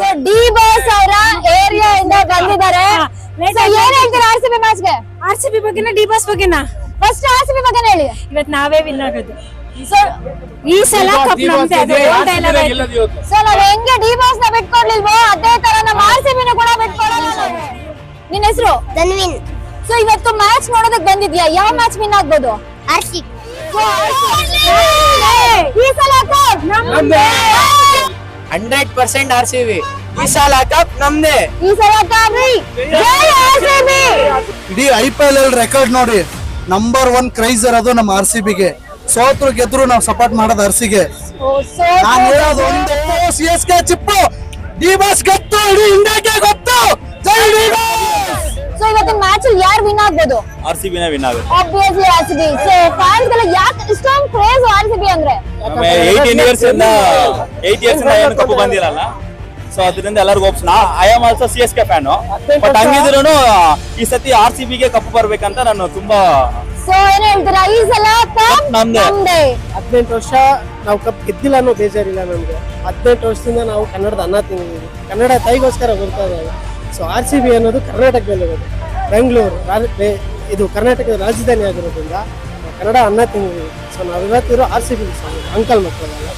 So D boss ಅವರ area ಇಂದ ಬಂದಿದ್ದಾರೆ. ಸೊ ಏನ್ ಹೇಳ್ತೀರಾ ಆರ್ ಸಿ ಬಿ ಮ್ಯಾಚ್ಗೆ? ಆರ್ ಸಿ ಬಿ ಬಗ್ಗೆನಾ ಡಿ ಬಾಸ್ ಬಗ್ಗೆನಾ? ಫಸ್ಟ್ ಆರ್ ಸಿ ಬಿ ಬಗ್ಗೆ ಹೇಳಿ. ಇವತ್ ನಾವೇ ವಿನ್ ಆಗೋದು. ಈ ಸಲ ಕಪ್ ನಮ್ದೇ ಅದು dialogue ಆಯ್ತು. ಸೊ ನಾವ್ ಹೆಂಗೆ ಡಿ ಬಾಸ್ನ ಬಿಟ್ಕೊಡ್ಲಿಲ್ವೋ ಅದೇ ತರ ನಮ್ಮ ಆರ್ ಸಿ ಬಿ ಕೂಡ ಬಿಟ್ಕೊಡಲ್ಲ ನಿನ್ನ ನಿನ್ ಹೆಸರು? ಧನ್ವಿನ್. ಸೊ ಇವತ್ತು ಮ್ಯಾಚ್ ನೋಡೋದಕ್ಕೆ ಬಂದಿದ್ಯಾ? ಯಾವ ಮ್ಯಾಚ್ ವಿನ್ ಆಗ್ಬೋದು? ಈ ಸಲ ನಮ್ದೇ. Hundred percent R C B. ಈ ಸಲ ಕಪ್ ನಮ್ದೇ. ಈ ಸಲ. ಇಡೀ ಐ ಪಿ ಎಲ್ ಅಲ್ಲಿ ರೆಕಾರ್ಡ್ ನೋಡಿ ನಂಬರ್ ಒನ್ ಕ್ರೈಸ್ ಇರೋದು ನಮ್ಮ ಆರ್ ಸಿ ಬಿಗೆ. ಸೋತ್ರು ಗೆದ್ರು ನಾವು ಸಪೋರ್ಟ್ ಮಾಡೋದು ಆರ್ ಸಿಗೆ ನಾನು ಹೇಳೋದು ಒಂದು ಸಿ ಎಸ್ ಕೆ ಚಿಪ್ಪು. ಡಿ ಬಾಸ್ ಗೊತ್ತು ಇಡೀ ಇಂಡಿಯಾಗೆ ಗೊತ್ತು. ಜೈ ಡಿ ಬಾಸ್. ಸೊ ಇವತ್ತಿನ ಮ್ಯಾಚ್ ಅಲ್ಲಿ ಯಾರು ವಿನ್ ಆಗ್ಬೋದು? ಆರ್ ಸಿ ಬಿನ ವಿನ್ ಆಗುತ್ತೆ. Obviously R C B so fans ಗೆಲ್ಲ ಯಾಕೆ ಇಷ್ಟೊಂದು ಕ್ರೇಜ್ ಆರ್ ಸಿ ಬಿ ಅಂದ್ರೆ? ಏಯ್ಟೀನ್ ಇಯರ್ಸ್ ಇಂದ ಏಟ್ ಇಯರ್ಸ್ ಇಂದ ಏನು ಕಪ್ಪು ಬಂದಿರಲ್ಲ. ಸೊ ಅದರಿಂದ ಎಲ್ಲರಿಗೂ ಹೋಪ್ಸ್ ನಾ I am also C S K fan but ಹಂಗಿದ್ರು ಈ ಸತಿ ಆರ್ ಸಿ ಬಿಗೆ ಕಪ್ಪು ಬರ್ಬೇಕಂತ ನಾನು ತುಂಬಾ ಸೊ ಏನ್ ಹೇಳ್ತೀರಾ? ಈ ಸಲ ನಮ್ದೇ. ಹದಿನೆಂಟು ವರ್ಷ ನಾವು ಕಪ್ ಗೆದ್ದಿಲ್ಲ ಅನ್ನೋ ಬೇಜಾರಿಲ್ಲ ನಮ್ಗೆ. ಹದಿನೆಂಟು ವರ್ಷದಿಂದ ನಾವು ಕನ್ನಡದ ಅನ್ನ ತಿಂದಿದ್ದೀವಿ. ಕನ್ನಡ ತಾಯಿಗೋಸ್ಕರ ಬರ್ತಾ ಇದ್ದಾವೆ. ಸೊ ಆರ್ ಸಿ ಬಿ ಅನ್ನೋದು ಕರ್ನಾಟಕದಲ್ಲಿರೋದು ಬೆಂಗಳೂರು ಇದು ಕರ್ನಾಟಕದ ರಾಜಧಾನಿ ಆಗಿರೋದ್ರಿಂದ ಕನ್ನಡ ಅನ್ನ ತಿಂಗಳು ಸೊ ನಾವಿವತ್ತಿರೋ ಆರ್ ಸಿ ಬಿ ಅಂಕಲ್ ಮಕ್ಕಳೆಲ್ಲ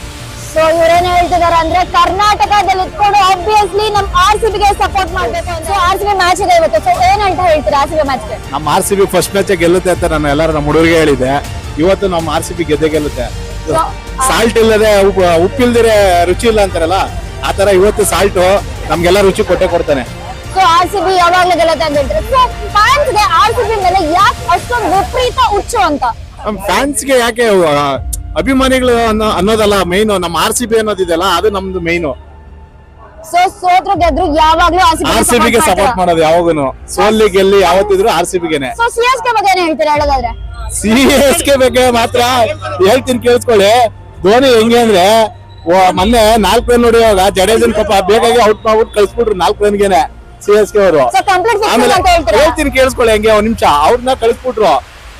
ಸೊ ಇವರೇನು ಹೇಳ್ತಿದ್ದಾರೆ ಅಂದ್ರೆ ಕರ್ನಾಟಕದಲ್ಲಿ ಇಟ್ಕೊಂಡು ಆಬ್ವಿಯಸ್ಲಿ ನಮ್ ಆರ್ ಸಿ ಬಿಗೆ ಸಪೋರ್ಟ್ ಮಾಡ್ಬೇಕು ಅಂತ. ಆರ್ ಸಿ ಬಿ ಮ್ಯಾಚ್ ಇದೆ ಇವತ್ತು. ಸೊ ಏನಂತ ಅಂತ ಹೇಳ್ತೀರಾ ಆರ್ ಸಿ ಬಿ ಮ್ಯಾಚ್ಗೆ? ನಮ್ಮ R C B first match ಗೆಲ್ಲುತ್ತೆ ಅಂತ ನಾನು ಎಲ್ಲರೂ ನಮ್ಮ ಹುಡುಗರಿಗೆ ಹೇಳಿದೆ ಇವತ್ತು ನಮ್ಮ ಆರ್ ಸಿ ಬಿ ಗೆದ್ದೆ ಗೆಲ್ಲುತ್ತೆ. ಸಾಲ್ಟ್ ಇಲ್ಲದೆ ಉಪ್ಪು ಉಪ್ಪಿಲ್ದಿರೆ ರುಚಿ ಇಲ್ಲ ಅಂತಾರಲ್ಲ ಆ ತರ ಇವತ್ತು ಸಾಲ್ಟು ನಮ್ಗೆಲ್ಲ ರುಚಿ ಕೊಟ್ಟೆ ಕೊಡ್ತಾನೆ. ಸೊ ಆರ್ ಸಿ ಬಿ ಯಾವಾಗ್ಲೂ ಗೆಲ್ಲತ್ತೆ ಅಂತ ಹೇಳ್ತಾರೆ. ಸೊ ಫ್ಯಾನ್ಸ್ಗೆ ಆರ್ ಸಿ ಬಿ ಮೇಲೆ ಯಾಕೆ ಅಷ್ಟೊಂದು ವಿಪರೀತ ಹುಚ್ಚು ಅಂತ? ಫ್ಯಾನ್ಸ್ಗೆ ಯಾಕೆ ಆ, ಅಭಿಮಾನಿಗಳು ಅನ್ನೋ ಅನ್ನೋದಲ್ಲ ಮೈನ್ ನಮ್ಮ ಆರ್ ಸಿ ಬಿ ಅನ್ನೋದಿದೆಯಲ್ಲ ಅದು ನಮ್ದು ಮೈನ್ ಸೊ ಸೋತ್ರು ಗೆದ್ರು ಯಾವಾಗ್ಲೂ ಆರ್ ಸಿ ಬಿ ಸಿ ಬಿಗೆ ಸಪೋರ್ಟ್ ಮಾಡೋದು ಯಾವಾಗನು ಸೋಲ್ಲಿ ಗೆಲ್ಲಿ ಯಾವತ್ತಿದ್ರು ಆರ್ ಸಿ ಬಿಗೆನೆ ಸೊ ಸಿ ಎಸ್ ಕೆ ಬಗ್ಗೆ ಏನ್ ಹೇಳ್ತೀರಾ ಹೇಳೋದಾದ್ರೆ? ಸಿ ಎಸ್ ಕೆ ಬಗ್ಗೆ ಮಾತ್ರ ಹೇಳ್ತೀನಿ ಕೇಳಿಸ್ಕೊಳ್ಳಿ. ಧೋನಿ ಹೆಂಗೆ ಅಂದ್ರೆ ಓ, ಮೊನ್ನೆ ನಾಲ್ಕು ರನ್ ಹೊಡೆಯುವಾಗ ಜಡೇಜನ್ ಪಾಪ ಬೇಗ ಔಟ್ ಮಾಡ್ಬಿಟ್ಟು ಕಳ್ಸಿಬಿಟ್ರು ನಾಲ್ಕು ರನ್ಗೆನೆ ಸಿ ಎಸ್ ಕೆ ಅವರು. ಆಮೇಲೆ ಹೇಳ್ತೀನಿ ಕೇಳಿಸ್ಕೊಳ್ಳಿ ಹೆಂಗೆ ಒಂದ್ ನಿಮಿಷ. ಅವ್ರನ್ನ ಕಳಿಸ್ಬಿಟ್ರು.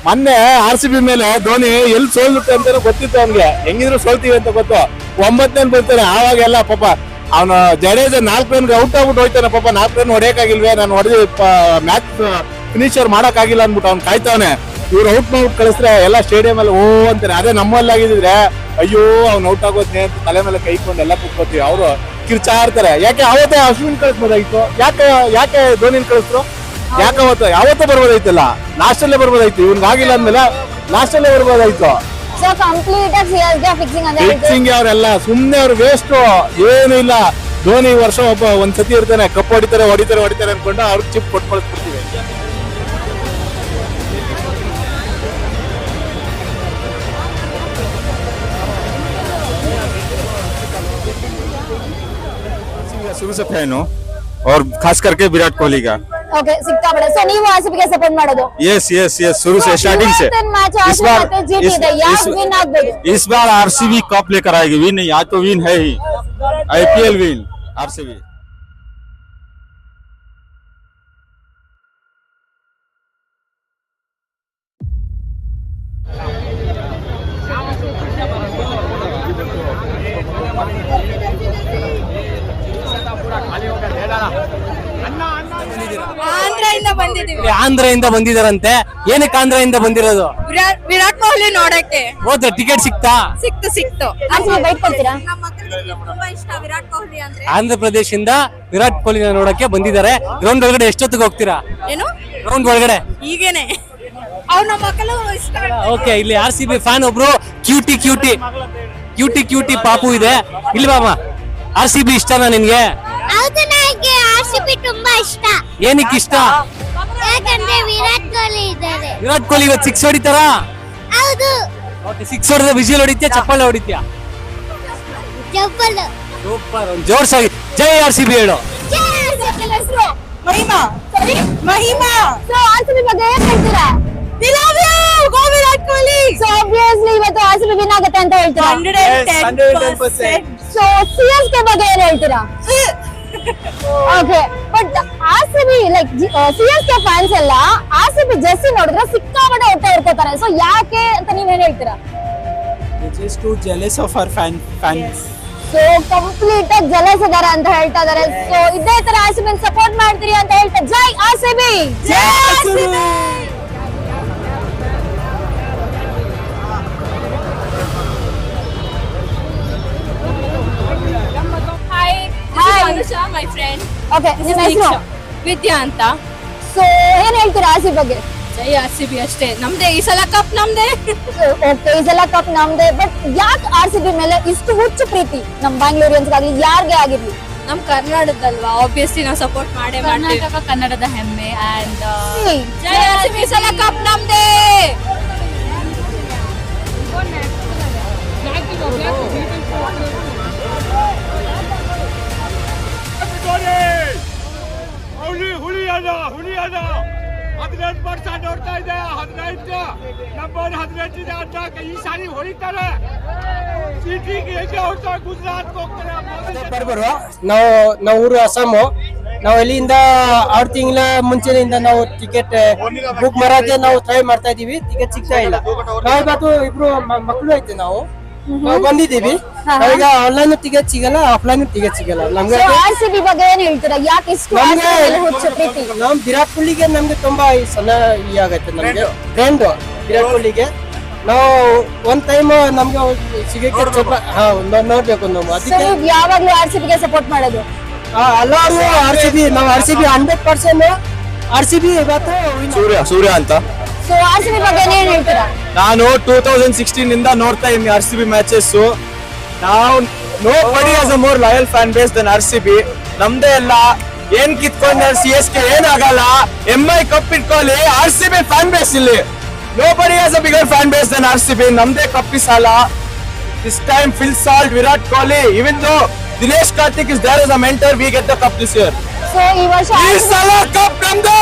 ಮೊನ್ನೆ ಆರ್ ಸಿ ಬಿ ಮೇಲೆ ಧೋನಿ ಎಲ್ಲಿ ಸೋಲ್ಬಿಟ್ಟು ಅಂತ ಗೊತ್ತಿತ್ತು ಅವ್ನಿಗೆ. ಹೆಂಗಿದ್ರು ಸೋಲ್ತೀವಿ ಅಂತ ಗೊತ್ತು. ಒಂಬತ್ತನೇ ಬರ್ತಾನೆ ಆವಾಗೆಲ್ಲ ಪಾಪ ಅವನು ಜಡೇಜ ನಾಲ್ಕು ರನ್ಗೆ ಔಟ್ ಆಗ್ಬಿಟ್ಟು ಹೋಯ್ತಾನೆ ಪಾಪ. ನಾಲ್ಕು ರನ್ ಹೊಡೆಯಕ್ಕಾಗಿಲ್ವೇ? ನಾನು ಹೊಡೆದು ಮ್ಯಾಚ್ ಫಿನಿಶರ್ ಮಾಡಕ್ಕಾಗಿಲ್ಲ ಅಂದ್ಬಿಟ್ಟು ಅವ್ನು ಕಾಯ್ತಾವನೆ. ಇವ್ರು ಔಟ್ ಮಾಡ್ಬಿಟ್ಟು ಕಳಿಸ್ರೆ ಎಲ್ಲ ಸ್ಟೇಡಿಯಂ ಅಲ್ಲಿ ಓ ಅಂತಾರೆ. ಅದೇ ನಮ್ಮಲ್ಲಿ ಆಗಿದ್ರೆ ಅಯ್ಯೋ ಅವ್ನು ಔಟ್ ಆಗೋದ್ನೆ ಅಂತ ತಲೆ ಮೇಲೆ ಕೈಕೊಂಡು ಎಲ್ಲ ಕುತ್ಕೋತೀವಿ. ಅವರು ಕಿರ್ಚಾಡ್ತಾರೆ. ಯಾಕೆ ಅವತ್ತೇ ಅಶ್ವಿನ್ ಕಳಿಸ್ಬೋದಾಯ್ತು? ಯಾಕೆ ಯಾಕೆ ಧೋನಿನ್ ಕಳಿಸ್ರು? ಯಾಕೆ ಅವತ್ತು? ಯಾವತ್ತೂ ಬರ್ಬೋದಾಯ್ತಲ್ಲ. ಲಾಸ್ಟ್ ಅಲ್ಲೇ ಬರ್ಬೋದಾಯ್ತು. ಇವ್ನಿಗೆ ಆಗಿಲ್ಲ ಅಂದ್ಮೇಲೆ ಲಾಸ್ಟ್ ಅಲ್ಲೇ ಬರ್ಬೋದಾಯ್ತು. ಫಿಕ್ಸಿಂಗ್ ಅವರೆಲ್ಲ ಸುಮ್ನೆ ಅವ್ರು ವೇಸ್ಟ್ ಏನು ಇಲ್ಲ. ಧೋನಿ ವರ್ಷ ಒಬ್ಬ ಒಂದ್ಸತಿ ಇರ್ತಾನೆ. ಕಪ್ ಹೊಡಿತಾರೆ ಹೊಡಿತಾರೆ ಹೊಡಿತಾರೆ ಅನ್ಕೊಂಡು ಅವ್ರಿಗೆ ಚಿಪ್ ಕೊಟ್ಕೊಳ್ಸ್ಬಿಡ್ತೀವಿ. शुरू से फैन हूँ और खास करके विराट कोहली का ಓಕೆ ಸಿಕ್ಕಾಪಡೆ ಸೊ ನೀವು ಆರ್ ಸಿ ಬಿಗೆ ಸಪೋರ್ಟ್ ಮಾಡೋದು यस यस यस शुरू से स्टार्टिंग से ಮ್ಯಾಚ್ इस बार ಮತ್ತೆ ಜಿಟಿ इस, ಇದೆ ಯಾರು इस, ವಿನ್ ಆಗ್ಬೋದು इस बार आरसीबी कप लेकर आएगी विन नहीं आज तो विन है ही आईपीएल विन आरसीबी ಆಂಧ್ರದಿಂದ ಬಂದಿದ್ದೀವಿ. ಆಂಧ್ರದಿಂದ ಬಂದಿದಾರಂತೆ. ಏನಕ್ಕೆ ಆಂಧ್ರದಿಂದ ಬಂದಿರೋದು? ವಿರಾಟ್ ವಿರಾಟ್ ಕೊಹ್ಲಿ ನೋಡಕ್ಕೆ. ಹೋದ ಟಿಕೆಟ್ ಸಿಕ್ತಾ? ಸಿಕ್ತು ಸಿಕ್ತು. ತುಂಬಾ ಇಷ್ಟ ವಿರಾಟ್ ಕೊಹ್ಲಿ ಅಂದ್ರೆ. ಆಂಧ್ರ ಪ್ರದೇಶದಿಂದ ವಿರಾಟ್ ಕೊಹ್ಲಿನ ನೋಡಕ್ಕೆ ಬಂದಿದ್ದಾರೆ. ಗ್ರೌಂಡ್ ಒಳಗಡೆ ಎಷ್ಟೊತ್ತಿಗೆ ಹೋಗ್ತೀರಾ? ಏನು? ಗ್ರೌಂಡ್ ಒಳಗಡೆ. ಈಗೇನೆ. ಅವ್ರು ನಮ್ಮ ಮಕ್ಕಳು ಇಷ್ಟ ಓಕೆ ಇಲ್ಲಿ ಆರ್ ಸಿ ಬಿ ಫ್ಯಾನ್ ಒಬ್ರು ಕ್ಯೂಟಿ ಕ್ಯೂಟಿ ಕ್ಯೂಟಿ ಕ್ಯೂಟಿ ಪಾಪು ಇದೆ. ಇಲ್ವಾ ಆರ್ ಸಿ ಬಿ ಇಷ್ಟನಾ ನಿನ್ಗೆ? ಹೌದು ನನಗೆ ಆರ್ ಸಿ ಬಿ ತುಂಬಾ ಇಷ್ಟ. ಏನಕ್ಕೆ ಇಷ್ಟ? ಯಾಕಂದ್ರೆ ವಿರಾಟ್ ಕೊಹ್ಲಿ ಇದ್ದಾರೆ. ವಿರಾಟ್ ಕೊಹ್ಲಿ ಇವತ್ತು ಸಿಕ್ಸ್ ಹೊಡಿತಾರ? ಹೌದು. ಸಿಕ್ಸ್ ಹೊಡೆದ ವಿಜಿಲ್ ಹೊಡಿತ್ಯಾ ಚಪ್ಪಲ್ ಹೊಡಿತ್ಯಾ? ಜಬ್ಬಲ್ ಸೂಪರ್ ಜೋರ್ಸಾಗಿ ಜೈ ಆರ್ ಸಿ ಬಿ ಹೇಳು. Mahima. Mahima. So R C B ಬಗ್ಗೆ ಏನ್ ಹೇಳ್ತೀರಾ? Love Virat Kohli. So obviously ಇವತ್ತು ಆರ್ ಸಿ ಬಿ ವಿನ್ ಆಗುತ್ತೆ ಅಂತ ಹೇಳ್ತೀರಾ? Hundred and ten percent so C S K ಬಗ್ಗೆ ಏನ್ ಹೇಳ್ತೀರಾ? Okay but R C B like C S K fans ಎಲ್ಲ ಆರ್ ಸಿ ಬಿ ಜೆರ್ಸಿ ನೋಡಿದ್ರೆ ಸಿಕ್ಕಾಪಟ್ಟೆ ಹೊಟ್ಟೆ ಹಿಡ್ಕೋತಾರೆ ಸೊ ಯಾಕೆ ಅಂತ ನೀವೇನ್ ಹೇಳ್ತೀರಾ? Just to jealous of our fan fans so complete ಆಗಿ ಜಲಸ್ ಇದಾರೆ ಅಂತ ಹೇಳ್ತಾ ಇದ್ದಾರೆ ಸೊ ಇದೇ ತರ ಆರ್ ಸಿ ಬಿ ಸಪೋರ್ಟ್ ಮಾಡ್ತೀರಿ ಅಂತ ಹೇಳ್ತಾರೆ ಜೈ R C B hi Anusha my friend okay ನಿಮ್ಮ ಹೆಸರು ವಿದ್ಯಾ ಅಂತ. ಸೊ ಏನ್ ಹೇಳ್ತೀರಾ ಆಸಿ ಬಗ್ಗೆ? ಜೈ ಆರ್ ಸಿ ಬಿ ಅಷ್ಟೇ. ನಮ್ದೇ ಈ ಸಲ ಕಪ್ ನಮ್ದೇ. ಓಕೆ ಸಲ ಕಪ್ ನಮ್ದೇ. ಬಟ್ ಯಾಕೆ ಆರ್ ಸಿ ಬಿ ಮೇಲೆ ಇಷ್ಟು ಹುಚ್ಚು ಪ್ರೀತಿ ನಮ್ ಬ್ಯಾಂಗ್ಳೂರಿಯನ್ಸ್ ಆಗ್ಲಿ ಯಾರ್ಗೆ ಆಗಿರ್ಲಿ? ನಮ್ ಕರ್ನಾಟಕದಲ್ವಾ? ಆಬ್ವಿಯಸ್ಲಿ ನಾವು ಸಪೋರ್ಟ್ ಮಾಡೇ ಮಾಡ್ತೀವಿ. ಕರ್ನಾಟಕ ಕನ್ನಡದ ಹೆಮ್ಮೆ ಅಂಡ್ ಜೈ ಆರ್ ಸಿ ಬಿ ಈ ಸಲ ಕಪ್ ನಮ್ದೇ. ಅದ ಹದಿನೆಂಟು ವರ್ಷ ನೋಡ್ತಾ ಇದೆ. ಹದಿನೆಂಟು. ನಂಬರ್ ಹದಿನೆಂಟು ಇದೆ ಅಂತ ಈ ಸಾರಿ ಹೊಡಿತಾರೆ. ನಾವು ನಾವು ಊರು ಅಸ್ಸಾಮು ನಾವು ಇಲ್ಲಿಂದ ಆರು ತಿಂಗಳ ಮುಂಚೆನಿಂದ ನಾವು ಟಿಕೆಟ್ ಬುಕ್ ಮಾಡೋದೇ ನಾವು ಟ್ರೈ ಮಾಡ್ತಾ ಇದೀವಿ ಟಿಕೆಟ್ ಸಿಗ್ತಾ ಇಲ್ಲ. ನಾವು ಇವತ್ತು ಇಬ್ರು ಮಕ್ಕಳು ಐತೆ ನಾವು. ನಾವು ಬಂದಿದ್ದೀವಿ. ಈಗ ಆನ್ಲೈನ್ ಟಿಕೆಟ್ ಸಿಗಲ್ಲ ಆಫ್ಲೈನ್ ಟಿಕೆಟ್ ಸಿಗಲ್ಲ ನಮ್ಗೆ ಆರ್ ಸಿ ಬಿ ಬಗ್ಗೆ ಏನ್ ಹೇಳ್ತೀರಾ? ಯಾಕೆ ಇಷ್ಟು ಹುಚ್ಚು ಪ್ರೀತಿ? ನಮ್ ವಿರಾಟ್ ಕೊಹ್ಲಿಗೆ ನಮ್ಗೆ ತುಂಬಾ ಈ ಸಲ ಈ ಆಗತ್ತೆ ನಮ್ಗೆ. ಫ್ರೆಂಡ್ ವಿರಾಟ್ ಕೊಹ್ಲಿಗೆ. ನಾವು ಒಂದ್ ಟೈಮ್ ನಮ್ಗೆ ಸಿಗಕ್ಕೆ ಸ್ವಲ್ಪ ಹಾ ನೋಡ್ಬೇಕು ನಾವು. ಅದಕ್ಕೆ ನೀವು ಯಾವಾಗ್ಲೂ ಆರ್ ಸಿ ಬಿಗೆ ಸಪೋರ್ಟ್ ಮಾಡೋದು? ಹಾ ಹಲವಾರು ಆರ್ ಸಿ ಬಿ ನಾವು R C B hundred percent R C B ಇವತ್ತು ಸೂರ್ಯ ಸೂರ್ಯ ಅಂತ. ಸೊ ಆರ್ ಸಿ ನಾನು ಟೂ ತೌಸಂಡ್ ಸಿಕ್ಸ್ಟೀನ್ ಇಂದ ನೋಡ್ತಾ ಇದ್ದೀನಿ ಆರ್ ಸಿ ಬಿ ಮ್ಯಾಚಸ್ ನಾವು nobody as a more loyal fan base than R C B ನಮ್ದೇ ಎಲ್ಲ ಏನ್ ಕಿತ್ಕೊಂಡ್ರೆ ಸಿ ಎಸ್ ಕೆ ಏನಾಗಲ್ಲ ಎಂ ಐ ಕಪ್ ಇಟ್ಕೊಳ್ಳಿ. R C B fan base ಇಲ್ಲಿ. Nobody as a bigger fan base than R C B ನಮ್ದೇ cup is ಸಾಲ. This time Phil Salt Virat Kohli even though Dinesh Karthik is there is a mentor we get the cup this year so ಈ ವರ್ಷ ಈ ಸಲ cup ನಮ್ದೇ.